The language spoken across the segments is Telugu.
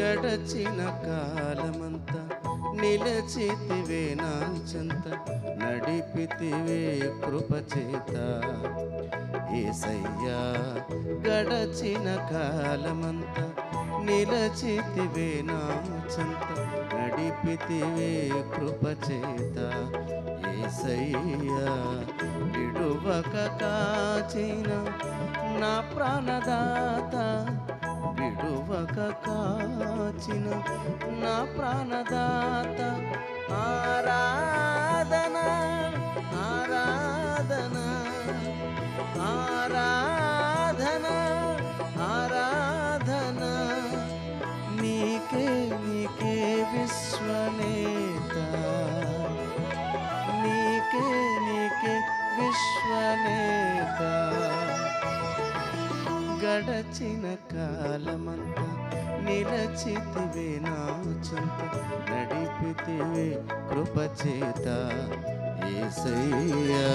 గడచిన కాలమంత నిలచితివే నా చెంత నడిపితివే కృపచేత. ఏసయ్యా గడచిన కాలమంత నిలచితివే నా చెంత నడిపితివే కృపచేత. ఏసయ్యా విడువక కాచిన నా ప్రాణదాత విడువక కాచిన నా ప్రాణదాత ఆరా గడచిన కాలమంతా నిలచితివే నా చింత. నడిపితివే కృపచేత ఏసయ్యా.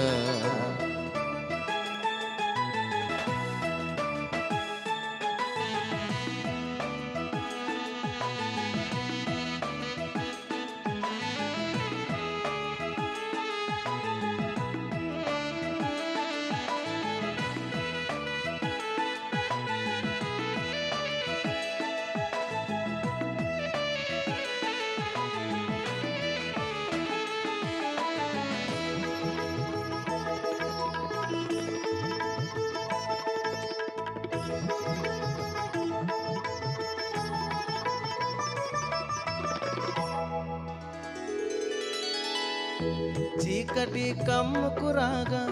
చీకటి కమ్ముకు రాగా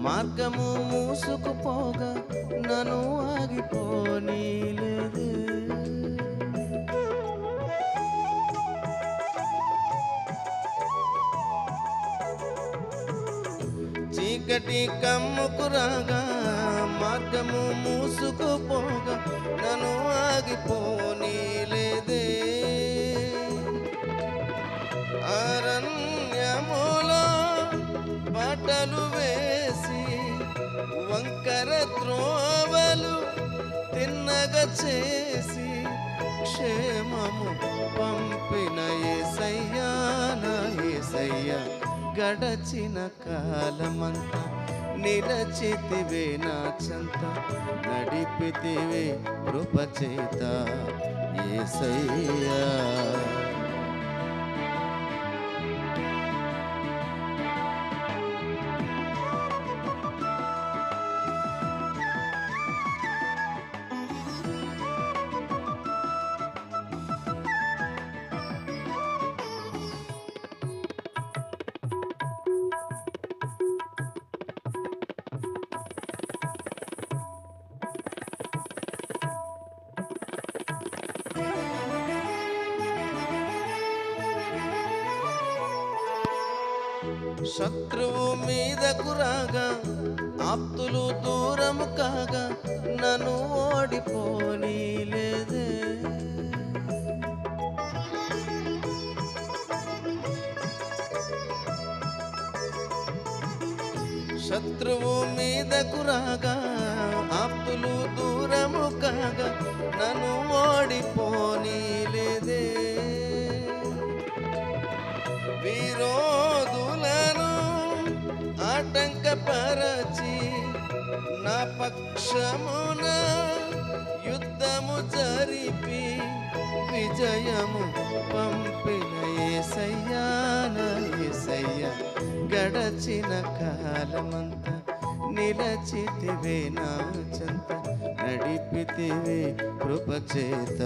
మార్గము మూసుకుపోగా నన్ను ఆగిపోనీలేదు. చీకటి కమ్ముకు రాగా మార్గము మూసుకుపోగా నన్ను ఆగిపోనీలేదు. వంకర త్రోవలు తిన్నగ చేసి క్షేమము పంపిన ఏసయ్యా నా ఏసయ్యా. గడచిన కాలమంతా నిలచితివే నా చంత నడిపితివే కృపచేత ఏసయ్యా. శత్రువు మీదకు రాగా ఆప్తులు దూరము కాగా నన్ను ఓడిపోనీలేదే. శత్రువు మీదకు రాగా ఆప్తులు దూరము కాగా నన్ను ఓడిపో ఆటంకపరచి నా పక్షమున యుద్ధము జరిపి విజయము పంపిన ఏసయ్యా గడచిన కాలమంత నిలచితివే నా చెంత నడిపితివే కృపచేత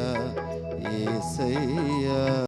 ఏసయ్యా.